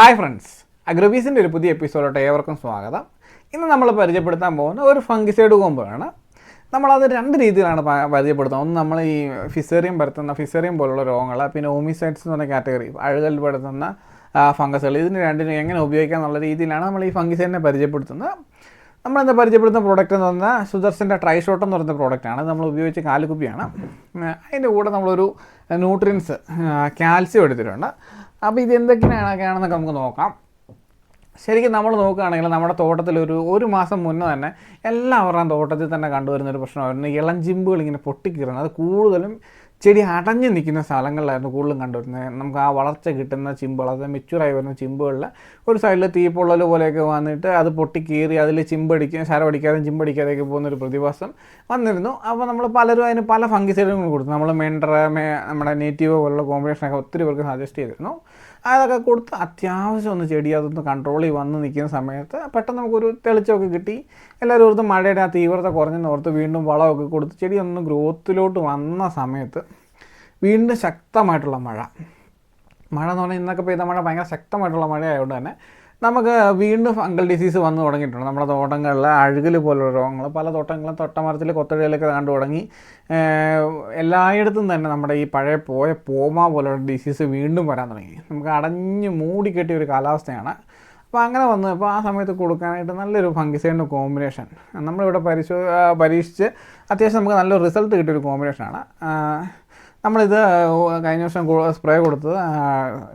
Hi friends. അഗ്രബീസിന്റെ ഒരു പുതിയ എപ്പിസോഡോട്ട് ഏവർക്കും സ്വാഗതം. ഇന്ന് നമ്മൾ പരിചയപ്പെടുത്താൻ പോകുന്ന ഒരു ഫംഗിസൈഡ് കോമ്പാണ് നമ്മളത് രണ്ട് രീതിയിലാണ് പരിചയപ്പെടുത്തുന്നത്. ഒന്ന് നമ്മൾ ഈ ഫിസേറിയം പരത്തുന്ന ഫിസേറിയം പോലുള്ള രോഗങ്ങൾ പിന്നെ ഓമിസൈഡ്സ് എന്ന് പറഞ്ഞ കാറ്റഗറി അഴുകൽ പെടുത്തുന്ന ഫംഗസുകൾ. ഇതിന് രണ്ടിനും എങ്ങനെ ഉപയോഗിക്കാം എന്നുള്ള രീതിയിലാണ് നമ്മൾ ഈ ഫംഗിസൈഡിനെ പരിചയപ്പെടുത്തുന്നത്. നമ്മളിന്ന് പരിചയപ്പെടുത്തുന്ന പ്രോഡക്റ്റ് എന്ന് പറഞ്ഞാൽ സുദർശന്റെ ട്രൈഷോട്ട് എന്ന് പറയുന്ന പ്രോഡക്റ്റാണ് നമ്മൾ ഉപയോഗിച്ച കാലുകുപ്പിയാണ്. അതിന്റെ കൂടെ നമ്മളൊരു ന്യൂട്രിയൻസ് കാൽസ്യം എടുത്തിട്ടുണ്ട്. അപ്പോൾ ഇത് എന്തൊക്കെയാണൊക്കെയാണെന്നൊക്കെ നമുക്ക് നോക്കാം. ശരിക്കും നമ്മൾ നോക്കുകയാണെങ്കിൽ നമ്മുടെ തോട്ടത്തിൽ ഒരു ഒരു മാസം മുന്നേ തന്നെ എല്ലാവരുടെയും തോട്ടത്തിൽ തന്നെ കണ്ടുവരുന്ന ഒരു പ്രശ്നമായിരുന്നു ഇളം ചിമ്പുകൾ ഇങ്ങനെ പൊട്ടിക്കീറുന്നത്. അത് കൂടുതലും ചെടി അടഞ്ഞു നിൽക്കുന്ന സ്ഥലങ്ങളിലായിരുന്നു കൂടുതലും കണ്ടുവരുന്നത്. നമുക്ക് ആ വളർച്ച കിട്ടുന്ന ചിമ്പുകൾ അതായത് മെച്ചൂറായി വരുന്ന ചിമ്പുകളിൽ ഒരു സൈഡിൽ തീപ്പൊള്ളൽ പോലെയൊക്കെ വന്നിട്ട് അത് പൊട്ടിക്കീറി അതിൽ ചിമ്പടിക്കുക ശരമടിക്കാതെ ചിമ്പടിക്കാതെയൊക്കെ പോകുന്ന ഒരു പ്രതിഭാസം വന്നിരുന്നു. അപ്പോൾ നമ്മൾ പലരും അതിന് പല ഫംഗിസൈഡുകളും കൊടുത്തു. നമ്മൾ മെൻഡർ നമ്മുടെ നേറ്റീവ് പോലുള്ള കോമ്പിനേഷനൊക്കെ ഒത്തിരി പേർക്ക് സജസ്റ്റ് ചെയ്തിരുന്നു. അതൊക്കെ കൊടുത്ത് അത്യാവശ്യം ഒന്ന് ചെടി അതൊന്ന് കൺട്രോളിൽ വന്ന് നിൽക്കുന്ന സമയത്ത് പെട്ടെന്ന് നമുക്കൊരു തെളിച്ചമൊക്കെ കിട്ടി. എല്ലാവരും ഓർത്ത് മഴയുടെ ആ തീവ്രത കുറഞ്ഞെന്ന് ഓർത്ത് വീണ്ടും വളമൊക്കെ കൊടുത്ത് ചെടി ഒന്ന് ഗ്രോത്തിലോട്ട് വന്ന സമയത്ത് വീണ്ടും ശക്തമായിട്ടുള്ള മഴ. മഴ എന്ന് പറഞ്ഞാൽ ഇന്നൊക്കെ പെയ്ത മഴ ഭയങ്കര ശക്തമായിട്ടുള്ള മഴ ആയതുകൊണ്ട് തന്നെ നമുക്ക് വീണ്ടും ഫംഗൽ ഡിസീസ് വന്നു തുടങ്ങിയിട്ടുണ്ട്. നമ്മുടെ തോട്ടങ്ങളിൽ അഴുകൽ പോലുള്ള രോഗങ്ങൾ പല തോട്ടങ്ങളും തൊട്ടമരത്തിൽ കൊത്തടിയിലൊക്കെ കണ്ടു തുടങ്ങി. എല്ലായിടത്തും തന്നെ നമ്മുടെ ഈ പഴയ പോയ പോമ പോലുള്ള ഡിസീസ് വീണ്ടും വരാൻ തുടങ്ങി. നമുക്ക് അടഞ്ഞ് മൂടിക്കെട്ടിയ ഒരു കാലാവസ്ഥയാണ്. അപ്പോൾ അങ്ങനെ വന്നു. അപ്പോൾ ആ സമയത്ത് കൊടുക്കാനായിട്ട് നല്ലൊരു ഫംഗിസൈഡിന്റെ കോമ്പിനേഷൻ. നമ്മളിവിടെ പരിശോ പരീക്ഷിച്ച് അത്യാവശ്യം നമുക്ക് നല്ലൊരു റിസൾട്ട് കിട്ടിയൊരു കോമ്പിനേഷനാണ്. നമ്മളിത് കഴിഞ്ഞ വർഷം സ്പ്രേ കൊടുത്തത്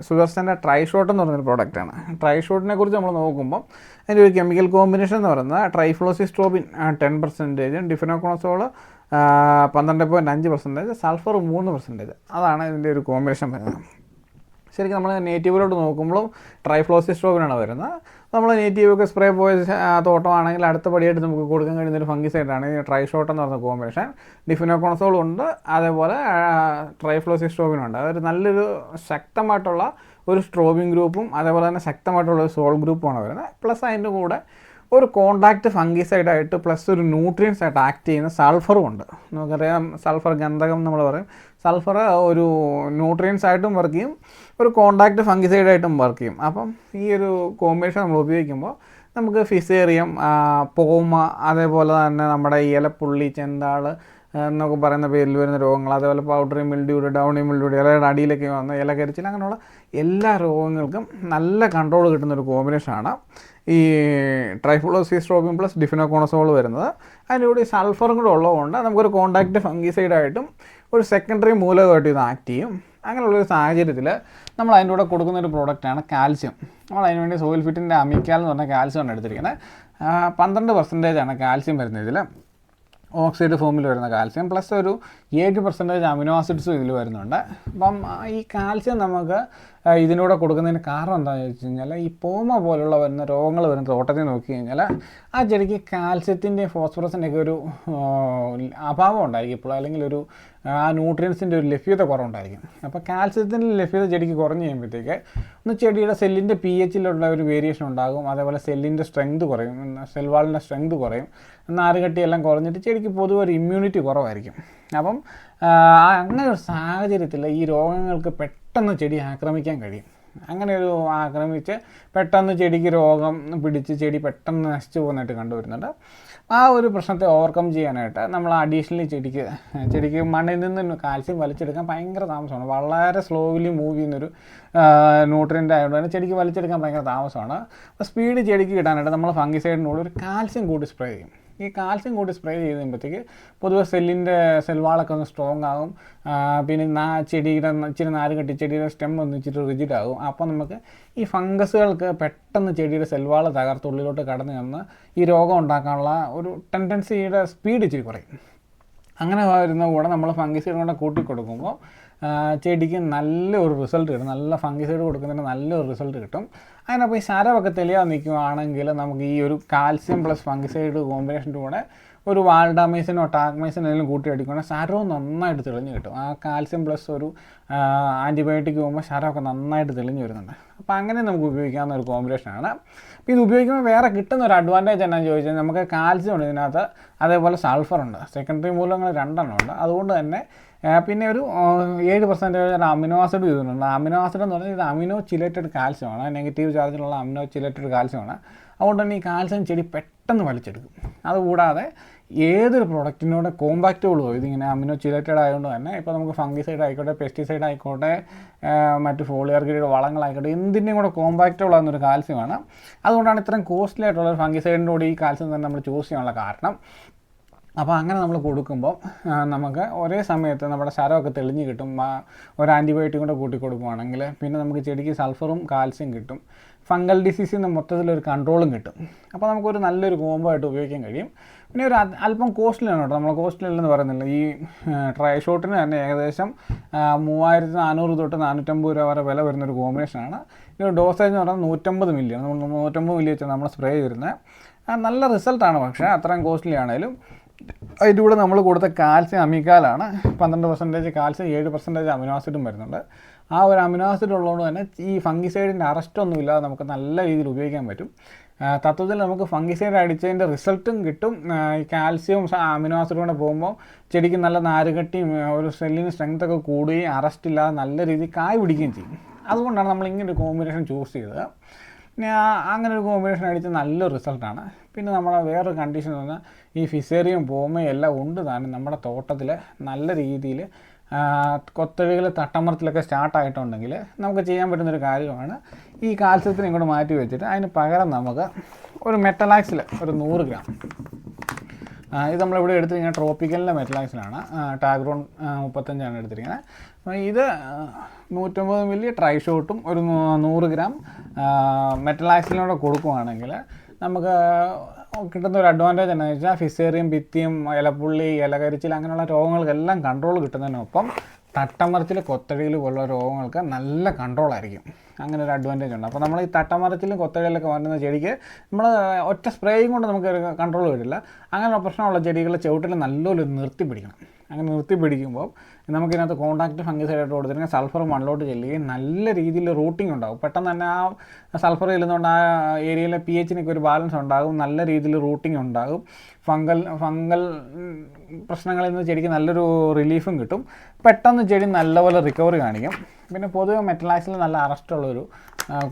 സുദർശന്റെ ട്രൈഷോട്ട് എന്ന് പറഞ്ഞൊരു പ്രോഡക്റ്റാണ് ട്രൈ ഷോട്ടിനെ കുറിച്ച് നമ്മൾ നോക്കുമ്പോൾ അതിന്റെ ഒരു കെമിക്കൽ കോമ്പിനേഷൻ എന്ന് പറയുന്നത് ട്രൈഫ്ലോസിസ്ട്രോബിൻ ടെൻ പെർസെന്റേജും ഡിഫിനോക്കോണസോൾ പന്ത്രണ്ട് പോയിന്റ് അഞ്ച് പെർസെന്റേജ് സൾഫർ മൂന്ന് പെർസെന്റേജ് അതാണ് ഇതിന്റെ ഒരു കോമ്പിനേഷൻ വരുന്നത് ശരിക്കും നമ്മൾ നേറ്റീവിലോട്ട് നോക്കുമ്പോഴും ട്രൈഫ്ലോസിസ്ട്രോബിനാണ് വരുന്നത്. നമ്മൾ നേറ്റീവൊക്കെ സ്പ്രേ പോയ തോട്ടമാണെങ്കിൽ അടുത്ത പടിയായിട്ട് നമുക്ക് കൊടുക്കാൻ കഴിയുന്ന ഒരു ഫംഗിസൈഡാണ് ട്രൈഷോട്ട് എന്ന് പറഞ്ഞ കോമ്പിനേഷൻ ഡിഫിനോക്കോണസോളും ഉണ്ട് അതേപോലെ ട്രൈഫ്ലോസിസ്ട്രോബിനും ഉണ്ട്. അതൊരു നല്ലൊരു ശക്തമായിട്ടുള്ള ഒരു സ്ട്രോബിൻ ഗ്രൂപ്പും അതേപോലെ തന്നെ ശക്തമായിട്ടുള്ള ഒരു സോൾ ഗ്രൂപ്പുമാണ് വരുന്നത്. പ്ലസ് അതിന്റെ കൂടെ ഒരു കോണ്ടാക്റ്റ് ഫംഗിസൈഡ് ആയിട്ട് പ്ലസ് ഒരു ന്യൂട്രിയൻസ് ആയിട്ട് ആക്ട് ചെയ്യുന്ന സൾഫറും ഉണ്ട്. നമുക്കറിയാം സൾഫർ ഗന്ധകം നമ്മൾ പറയും. സൾഫർ ഒരു ന്യൂട്രിയൻസ് ആയിട്ടും വർക്ക് ചെയ്യും ഒരു കോണ്ടാക്റ്റ് ഫംഗിസൈഡ് ആയിട്ടും വർക്ക് ചെയ്യും. അപ്പം ഈ ഒരു കോമ്പിനേഷൻ നമ്മൾ ഉപയോഗിക്കുമ്പോൾ നമുക്ക് ഫിസേറിയം പോമ അതേപോലെ തന്നെ നമ്മുടെ ഇലപ്പുള്ളി ചെന്താൾ എന്നൊക്കെ പറയുന്ന പേരിൽ വരുന്ന രോഗങ്ങൾ അതേപോലെ പൗഡറി മിൽഡിയുടെ ഡൗണി മിൽഡിയുടെ ഇലയുടെ അടിയിലൊക്കെ വന്ന ഇല കരിച്ചിൽ അങ്ങനെയുള്ള എല്ലാ രോഗങ്ങൾക്കും നല്ല കൺട്രോൾ കിട്ടുന്ന ഒരു കോമ്പിനേഷനാണ് ഈ ട്രൈഫ്ലോസിസ്ട്രോബിൻ പ്ലസ് ഡിഫിനോകോണസോൾ വരുന്നത്. അതിന്റെ കൂടി സൾഫറും കൂടെ ഉള്ളതുകൊണ്ട് നമുക്കൊരു കോണ്ടാക്റ്റ് ഫംഗിസൈഡായിട്ടും ഒരു സെക്കൻഡറി മൂലകമായിട്ട് ഇത് ആക്ട് ചെയ്യും. അങ്ങനെയുള്ളൊരു സാഹചര്യത്തിൽ നമ്മൾ അതിന്റെ കൂടെ കൊടുക്കുന്ന ഒരു പ്രോഡക്റ്റാണ് കാൽസ്യം. നമ്മൾ അതിന് വേണ്ടി സോയിൽ ഫിറ്റിന്റെ അമിക്കാൽ എന്ന് പറഞ്ഞ കാൽസ്യമാണ് എടുത്തിരിക്കുന്നത്. പന്ത്രണ്ട് പെർസെന്റേജ് ആണ് കാൽസ്യം വരുന്നത് ഇതിൽ ഓക്സൈഡ് ഫോമിൽ വരുന്ന കാൽസ്യം പ്ലസ് ഒരു ഏഴ് പെർസെന്റേജ് അമിനോ ആസിഡ്സും ഇതിൽ വരുന്നുണ്ട്. അപ്പം ഈ കാൽസ്യം നമുക്ക് ആ, ഇതിനൂടെ കൊടുക്കുന്നതിന് കാരണം എന്താണെന്ന് വെച്ച് കഴിഞ്ഞാൽ ഈ പോമ പോലുള്ള വരുന്ന രോഗങ്ങൾ വരുന്ന തോട്ടത്തിൽ നോക്കി കഴിഞ്ഞാൽ ആ ചെടിക്ക് കാൽസ്യത്തിന്റെയും ഫോസ്ഫറസിന്റെയൊക്കെ ഒരു അഭാവം ഉണ്ടായിരിക്കും ഇപ്പോൾ അല്ലെങ്കിൽ ഒരു ആ ന്യൂട്രിയൻസിന്റെ ഒരു ലഭ്യത കുറവുണ്ടായിരിക്കും. അപ്പോൾ കാൽസ്യത്തിന്റെ ലഭ്യത ചെടിക്ക് കുറഞ്ഞ് കഴിയുമ്പോഴത്തേക്ക് ഒന്ന് ചെടിയുടെ സെല്ലിന്റെ പി എച്ചിലുള്ള ഒരു വേരിയേഷൻ ഉണ്ടാകും. അതേപോലെ സെല്ലിന്റെ സ്ട്രെങ്ത് കുറയും. സെൽ വാളിന്റെ സ്ട്രെങ്ത് കുറയും. നാരുകട്ടിയെല്ലാം കുറഞ്ഞിട്ട് ചെടിക്ക് പൊതുവെ ഒരു ഇമ്മ്യൂണിറ്റി കുറവായിരിക്കും. അപ്പം അങ്ങനെ ഒരു സാഹചര്യത്തിൽ ഈ രോഗങ്ങൾക്ക് പെട്ടെന്ന് ചെടി ആക്രമിക്കാൻ കഴിയും. അങ്ങനെ ഒരു ആക്രമിച്ച് പെട്ടെന്ന് ചെടിക്ക് രോഗം പിടിച്ച് ചെടി പെട്ടെന്ന് നശിച്ചു പോകുന്നതായിട്ട് കണ്ടുവരുന്നുണ്ട്. ആ ഒരു പ്രശ്നത്തെ ഓവർകം ചെയ്യാനായിട്ട് നമ്മൾ അഡീഷണലി ചെടിക്ക് ചെടിക്ക് മണ്ണിൽ നിന്ന് കാൽസ്യം വലിച്ചെടുക്കാൻ ഭയങ്കര താമസമാണ്. വളരെ സ്ലോലി മൂവ് ചെയ്യുന്നൊരു ന്യൂട്രിയന്റ് ആയതുകൊണ്ട് തന്നെ ചെടിക്ക് വലിച്ചെടുക്കാൻ ഭയങ്കര താമസമാണ്. അപ്പോൾ സ്പീഡ് ചെടിക്ക് കിട്ടാനായിട്ട് നമ്മൾ ഫംഗിസൈഡിനോട് ഒരു കാൽസ്യം കൂടി സ്പ്രേ ചെയ്യും. ഈ കാൽസ്യം കൂടി സ്പ്രേ ചെയ്ത് കഴിയുമ്പോഴത്തേക്ക് പൊതുവെ സെല്ലിന്റെ സെൽവാളൊക്കെ ഒന്ന് സ്ട്രോങ് ആകും. പിന്നെ നാ ചെടിയുടെ ഇച്ചിരി നാല് കെട്ടി ചെടിയുടെ സ്റ്റെം ഒന്ന് ഇച്ചിരി റിജിഡ് ആകും. അപ്പോൾ നമുക്ക് ഈ ഫംഗസുകൾക്ക് പെട്ടെന്ന് ചെടിയുടെ സെൽവാള തകർത്ത് ഉള്ളിലോട്ട് കടന്നു ചെന്ന് ഈ രോഗം ഉണ്ടാക്കാനുള്ള ഒരു ടെൻഡൻസിയുടെ സ്പീഡ് ഇച്ചിരി കുറയും. അങ്ങനെ വരുന്ന കൂടെ നമ്മൾ ഫംഗസുകൾ കൊണ്ട് കൂട്ടി കൊടുക്കുമ്പോൾ ആ, ചെടിക്ക് നല്ലൊരു റിസൾട്ട് കിട്ടും. നല്ല ഫംഗിസൈഡ് കൊടുക്കുന്നതിന് നല്ലൊരു റിസൾട്ട് കിട്ടും. അതിനപ്പോൾ ഈ ശരമൊക്കെ തെളിയാതെ നിൽക്കുകയാണെങ്കിൽ നമുക്ക് ഈ ഒരു കാൽസ്യം പ്ലസ് ഫംഗിസൈഡ് കോമ്പിനേഷന്റെ കൂടെ ഒരു വാൾഡാമൈസിനോ ടാക്മൈസിനോ എന്തെങ്കിലും കൂട്ടി അടിക്കുകയാണെങ്കിൽ ശരവും നന്നായിട്ട് തെളിഞ്ഞു കിട്ടും. ആ കാൽസ്യം പ്ലസ് ഒരു ആന്റിബയോട്ടിക് പോകുമ്പോൾ ശരമൊക്കെ നന്നായിട്ട് തെളിഞ്ഞു വരുന്നുണ്ട്. അപ്പോൾ അങ്ങനെ നമുക്ക് ഉപയോഗിക്കാവുന്ന ഒരു കോമ്പിനേഷനാണ് അപ്പോൾ ഇത് ഉപയോഗിക്കുമ്പോൾ വേറെ കിട്ടുന്ന ഒരു അഡ്വാന്റേജ് എന്നാന്ന് ചോദിച്ചാൽ നമുക്ക് കാൽസ്യം ഉണ്ട് ഇതിനകത്ത് അതേപോലെ സൾഫർ ഉണ്ട്. സെക്കൻഡറി മൂലങ്ങൾ രണ്ടെണ്ണം ഉണ്ട്. അതുകൊണ്ട് തന്നെ പിന്നെ ഒരു ഏഴ് പെർസെന്റേജ് അമിനോ ആസിഡ് ചെയ്തിട്ടുണ്ട് അമിനോ ആസിഡ് എന്ന് പറഞ്ഞാൽ ഇത് അമിനോ ചിലേറ്റഡ് കാൽസ്യമാണ് നെഗറ്റീവ് ചാർജിലുള്ള അമിനോ ചിലേറ്റഡ് കാൽസ്യമാണ് അതുകൊണ്ട് തന്നെ ഈ കാൽസ്യം ചെടി പെട്ടെന്ന് വലിച്ചെടുക്കും. അതുകൂടാതെ ഏതൊരു പ്രൊഡക്റ്റിനോട് കോമ്പാക്റ്റബിളോ ഇതിങ്ങനെ അമിനോ ചിലേറ്റഡ് ആയതുകൊണ്ട് തന്നെ ഇപ്പോൾ നമുക്ക് ഫംഗിസൈഡ് ആയിക്കോട്ടെ പെസ്റ്റിസൈഡ് ആയിക്കോട്ടെ മറ്റ് ഫോളിയർ ഗ്രീഡ് വളങ്ങളായിക്കോട്ടെ എന്തിന്റെയും കൂടെ കോമ്പാക്റ്റബിൾ ആകുന്നൊരു കാൽസ്യമാണ് അതുകൊണ്ടാണ് ഇത്രയും കോസ്റ്റ്ലി ആയിട്ടുള്ള ഫംഗിസൈഡിന്റെ കൂടി ഈ കാൽസ്യം തന്നെ നമ്മൾ ചൂസ് ചെയ്യാനുള്ള കാരണം. അപ്പോൾ അങ്ങനെ നമ്മൾ കൊടുക്കുമ്പോൾ നമുക്ക് ഒരേ സമയത്ത് നമ്മുടെ ശരമൊക്കെ തെളിഞ്ഞ് കിട്ടും. ഒരു ആന്റിബയോട്ടിക് കൂടെ കൂട്ടി കൊടുക്കുകയാണെങ്കിൽ പിന്നെ നമുക്ക് ചെടിക്ക് സൾഫറും കാൽസ്യം കിട്ടും. ഫംഗൽ ഡിസീസിൽ നിന്ന് മൊത്തത്തിലൊരു കൺട്രോളും കിട്ടും. അപ്പോൾ നമുക്കൊരു നല്ലൊരു കോംബോ ആയിട്ട് ഉപയോഗിക്കാൻ കഴിയും. പിന്നെ ഒരു അല്പം കോസ്റ്റ്ലിയാണ് കേട്ടോ. നമ്മൾ കോസ്റ്റ്ലി എന്ന് പറയുന്നില്ല. ഈ ട്രൈ ഷോട്ടിന് തന്നെ ഏകദേശം മൂവായിരത്തി നാനൂറ് തൊട്ട് നാനൂറ്റമ്പത് രൂപ വരെ വില വരുന്നൊരു കോമ്പിനേഷനാണ് ഇതിന്റെ ഡോസേജ് എന്ന് പറഞ്ഞാൽ നൂറ്റമ്പത് മില്ലിയാണ് നമ്മൾ നൂറ്റമ്പത് മില്ലി വെച്ചാൽ നമ്മൾ സ്പ്രേ ചെയ്തിരുന്നത് നല്ല റിസൾട്ടാണ് പക്ഷേ അത്രയും കോസ്റ്റ്ലി ആണെങ്കിലും അതിന്റെ കൂടെ നമ്മൾ കൊടുത്ത കാൽസ്യം അമിക്കാലാണ് പന്ത്രണ്ട് പെർസെന്റേജ് കാൽസ്യം ഏഴ് പെർസെന്റേജ് അമിനോ ആസിഡും വരുന്നുണ്ട്. ആ ഒരു അമിനോ ആസിഡ് ഉള്ളതുകൊണ്ട് തന്നെ ഈ ഫംഗിസൈഡിന്റെ അറസ്റ്റൊന്നും ഇല്ലാതെ നമുക്ക് നല്ല രീതിയിൽ ഉപയോഗിക്കാൻ പറ്റും. തത്വത്തിൽ നമുക്ക് ഫംഗിസൈഡ് അടിച്ചതിന്റെ റിസൾട്ടും കിട്ടും. ഈ കാൽസ്യവും സ- അമിനോ ആസിഡും കൂടെ പോകുമ്പോൾ ചെടിക്ക് നല്ല നാരുകട്ടിയും ഒരു സെല്ലിന് സ്ട്രെങ്ത് ഒക്കെ കൂടുകയും അറസ്റ്റ് ഇല്ലാതെ നല്ല രീതിയിൽ കായ് പിടിക്കുകയും ചെയ്യും. അതുകൊണ്ടാണ് നമ്മൾ ഇങ്ങനെ ഒരു കോമ്പിനേഷൻ ചൂസ് ചെയ്തത്. പിന്നെ അങ്ങനെ ഒരു കോമ്പിനേഷൻ അടിച്ച നല്ലൊരു റിസൾട്ടാണ് പിന്നെ നമ്മളെ വേറൊരു കണ്ടീഷൻ എന്ന് പറഞ്ഞാൽ ഈ ഫിസേറിയും പോമയും എല്ലാം ഉണ്ട് താനും നമ്മുടെ തോട്ടത്തിൽ നല്ല രീതിയിൽ കൊത്തഴികൾ തട്ടമറത്തിലൊക്കെ സ്റ്റാർട്ടായിട്ടുണ്ടെങ്കിൽ നമുക്ക് ചെയ്യാൻ പറ്റുന്നൊരു കാര്യമാണ്. ഈ കാൽസ്യത്തിനെ ഇങ്ങോട്ട് മാറ്റി വെച്ചിട്ട് അതിന് പകരം നമുക്ക് ഒരു മെറ്റലാക്സിൽ ഒരു നൂറ് ഗ്രാം ഇത് നമ്മളിവിടെ എടുത്തിരിക്കുന്നത് ട്രോപ്പിക്കലിന്റെ മെറ്റലാക്സിലാണ്. ടാഗ്രോൺ മുപ്പത്തഞ്ചാണ് എടുത്തിരിക്കുന്നത്. ഇത് നൂറ്റമ്പത് മില്ലി ട്രൈ ഷോട്ടും ഒരു നൂറ് ഗ്രാം മെറ്റലാക്സിലൂടെ കൊടുക്കുവാണെങ്കിൽ നമുക്ക് കിട്ടുന്ന ഒരു അഡ്വാന്റേജ് എന്താണെന്ന് വെച്ചാൽ ഫിസേറിയം ഭിത്തിയും ഇലപ്പുള്ളി ഇലകരിച്ചിൽ അങ്ങനെയുള്ള രോഗങ്ങൾക്കെല്ലാം കൺട്രോൾ കിട്ടുന്നതിനൊപ്പം തട്ടമറിച്ചിൽ കൊത്തടിയിൽ പോലുള്ള രോഗങ്ങൾക്ക് നല്ല കൺട്രോൾ ആയിരിക്കും. അങ്ങനെ ഒരു അഡ്വാന്റേജ് ഉണ്ട്. അപ്പോൾ നമ്മൾ ഈ തട്ടമറച്ചിലും കൊത്തടിയിലൊക്കെ വരുന്ന ചെടിക്ക് നമ്മൾ ഒറ്റ സ്പ്രേയും കൊണ്ട് നമുക്ക് കൺട്രോൾ വരില്ല. അങ്ങനെയുള്ള പ്രശ്നമുള്ള ചെടികൾ ചുവട്ടിൽ നല്ലപോലെ നിർത്തി പിടിക്കണം. അങ്ങനെ നിർത്തി പിടിക്കുമ്പോൾ നമുക്കിതിനകത്ത് കോൺടാക്റ്റ് ഫംഗിസൈഡായിട്ട് കൊടുത്തിട്ടുണ്ടെങ്കിൽ സൾഫർ മണ്ണിലോട്ട് ചെല്ലുകയും നല്ല രീതിയിൽ റൂട്ടിംഗ് ഉണ്ടാകും പെട്ടെന്ന് തന്നെ ആ സൾഫർ ചെല്ലുന്നതുകൊണ്ട് ആ ഏരിയയിലെ പി എച്ചിനൊക്കെ ഒരു ബാലൻസ് ഉണ്ടാകും. നല്ല രീതിയിൽ റൂട്ടിംഗ് ഉണ്ടാകും. ഫംഗൽ ഫംഗൽ പ്രശ്നങ്ങളിൽ നിന്ന് ചെടിക്ക് നല്ലൊരു റിലീഫും കിട്ടും. പെട്ടെന്ന് ചെടി നല്ലപോലെ റിക്കവറി കാണിക്കും. പിന്നെ പൊതുവെ മെറ്റലാക്സിൽ നല്ല അറസ്റ്റുള്ളൊരു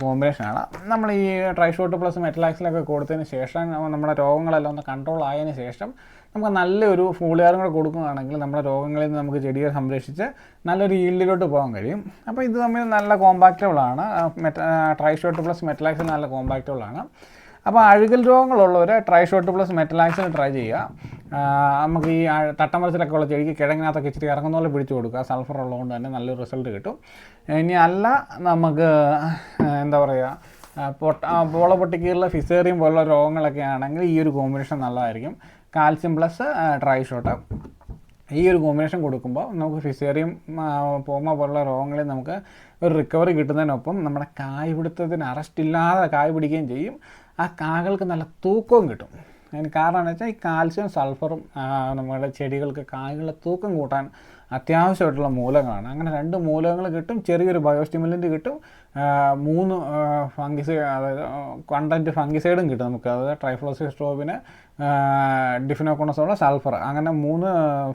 കോമ്പിനേഷനാണ് നമ്മൾ ഈ ട്രൈഷോട്ട് പ്ലസ് മെറ്റലാക്സിലൊക്കെ കൊടുത്തതിന് ശേഷം നമ്മുടെ രോഗങ്ങളെല്ലാം ഒന്ന് കൺട്രോൾ ആയതിനു ശേഷം നമുക്ക് നല്ലൊരു ഫൂളിയാറും കൂടെ കൊടുക്കുകയാണെങ്കിൽ നമ്മുടെ രോഗങ്ങളിൽ നിന്ന് നമുക്ക് ചെടിയെ സംരക്ഷിച്ച് നല്ലൊരു ഈൽഡിലോട്ട് പോകാൻ കഴിയും. അപ്പോൾ ഇത് തമ്മിൽ നല്ല കോമ്പാക്റ്റബിളാണ് മെറ്റ ട്രൈഷോട്ട് പ്ലസ് മെറ്റലാക്സിൽ നല്ല കോമ്പാക്റ്റബിളാണ് അപ്പോൾ അഴുകൽ രോഗങ്ങളുള്ളവർ ട്രൈഷോട്ട് പ്ലസ് മെറ്റലാക്സിൽ ട്രൈ ചെയ്യുക. നമുക്ക് ഈ തട്ട തട്ടമരത്തിലൊക്കെ ഉള്ള ചെടിക്ക് കിഴങ്ങിനകത്തൊക്കെ ഇച്ചിരി ഇറങ്ങുന്ന പോലെ പിടിച്ചു കൊടുക്കുക. സൾഫർ ഉള്ളതുകൊണ്ട് തന്നെ നല്ലൊരു റിസൾട്ട് കിട്ടും. ഇനി അല്ല നമുക്ക് എന്താ പറയുക പൊട്ട പോള പൊട്ടിക്കുള്ള ഫിസേറിയം പോലുള്ള രോഗങ്ങളൊക്കെ ആണെങ്കിൽ ഈ ഒരു കോമ്പിനേഷൻ നല്ലതായിരിക്കും. കാൽസ്യം പ്ലസ് ഡ്രൈ ഷോട്ട് ഈ ഒരു കോമ്പിനേഷൻ കൊടുക്കുമ്പോൾ നമുക്ക് ഫിസേറിയം പോമ പോലുള്ള രോഗങ്ങളിൽ നമുക്ക് ഒരു റിക്കവറി കിട്ടുന്നതിനൊപ്പം നമ്മുടെ കായ് പിടുത്തത്തിന് അറസ്റ്റ് ഇല്ലാതെ കായ് പിടിക്കുകയും ചെയ്യും. ആ കാകൾക്ക് നല്ല തൂക്കവും കിട്ടും. അതിന് കാരണം എന്ന് വെച്ചാൽ ഈ കാൽസ്യം സൾഫറും നമ്മുടെ ചെടികൾക്ക് കായ്കളുടെ തൂക്കം കൂട്ടാൻ അത്യാവശ്യമായിട്ടുള്ള മൂലങ്ങളാണ്. അങ്ങനെ രണ്ട് മൂലകങ്ങൾ കിട്ടും ചെറിയൊരു ബയോസ്റ്റിമുലന്റ് കിട്ടും മൂന്ന് ഫംഗിസൈഡ് അതായത് കണ്ടന്റ് ഫംഗിസൈഡും കിട്ടും നമുക്ക്. അതായത് ട്രൈഫ്ലോസിസ്ട്രോബിന് ഡിഫിനോക്കോണസോള സൾഫർ. അങ്ങനെ മൂന്ന്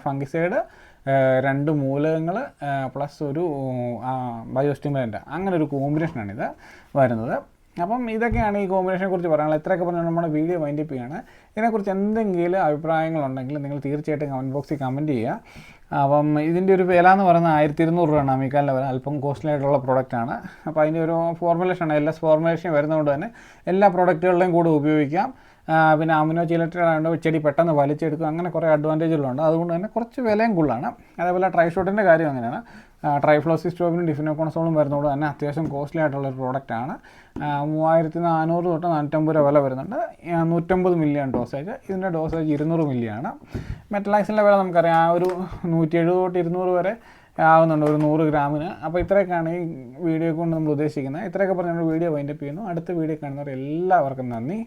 ഫംഗിസൈഡ് രണ്ട് മൂലകങ്ങൾ പ്ലസ് ഒരു ബയോസ്റ്റിമുലന്റ് അങ്ങനെ ഒരു കോമ്പിനേഷനാണിത് വരുന്നത്. അപ്പം ഇതൊക്കെയാണ് ഈ കോമ്പിനേഷനെ കുറിച്ച് പറയാനുള്ളത്. ഇത്രയൊക്കെ പറഞ്ഞാൽ നമ്മുടെ വീഡിയോ മൈൻഡ് അപ്പ് ചെയ്യാണ്. ഇതിനെക്കുറിച്ച് എന്തെങ്കിലും അഭിപ്രായങ്ങളുണ്ടെങ്കിൽ നിങ്ങൾ തീർച്ചയായിട്ടും കമന്റ് ബോക്സിൽ കമന്റ് ചെയ്യുക. അപ്പം ഇതിന്റെ ഒരു വില എന്ന് പറയുന്നത് ആയിരത്തി ഇരുന്നൂറ് രൂപയാണ്. അമിക്കാലിന്റെ വില അല്പം കോസ്റ്റ്ലി ആയിട്ടുള്ള പ്രോഡക്റ്റാണ് അപ്പോൾ അതിന്റെ ഒരു ഫോർമുലേഷൻ എല്ലാ ഫോർമുലേഷൻ വരുന്നതുകൊണ്ട് തന്നെ എല്ലാ പ്രോഡക്റ്റുകളിലും കൂടെ ഉപയോഗിക്കാം. പിന്നെ അമിനോ ചിലറ്റഡ് ചെടി പെട്ടെന്ന് വലിച്ചെടുക്കും. അങ്ങനെ കുറേ അഡ്വാന്റേജുകളുണ്ട് അതുകൊണ്ട് തന്നെ കുറച്ച് വിലയും കൂടുതലാണ്. അതേപോലെ ട്രൈഷോട്ടിന്റെ കാര്യം അങ്ങനെയാണ്. ട്രൈഫ്ലോസിസ്റ്റോബിനും ഡിഫിനോക്കോണസോളും വരുന്നതുകൊണ്ട് തന്നെ അത്യാവശ്യം കോസ്റ്റ്ലി ആയിട്ടുള്ള ഒരു പ്രോഡക്റ്റാണ് മൂവായിരത്തി നാനൂറ് തൊട്ട് നാനൂറ്റമ്പത് രൂപ വില വരുന്നുണ്ട്. നൂറ്റമ്പത് മില്ലിയാണ് ഡോസേജ് ഇതിന്റെ ഡോസേജ് ഇരുന്നൂറ് മില്ലിയാണ് മെറ്റലാക്സിന്റെ വില നമുക്കറിയാം. ആ ഒരു നൂറ്റി എഴുപത് തൊട്ട് ഇരുന്നൂറ് വരെ ആവുന്നുണ്ട് ഒരു നൂറ് ഗ്രാമിന്. അപ്പോൾ ഇത്രയൊക്കെയാണ് ഈ വീഡിയോ കൊണ്ട് നമ്മൾ ഉദ്ദേശിക്കുന്നത്. ഇത്രയൊക്കെ നമ്മൾ വീഡിയോ വൈൻഡപ്പ് ചെയ്യുന്നു. അടുത്ത വീഡിയോ കാണുന്നവർ എല്ലാവർക്കും നന്ദി.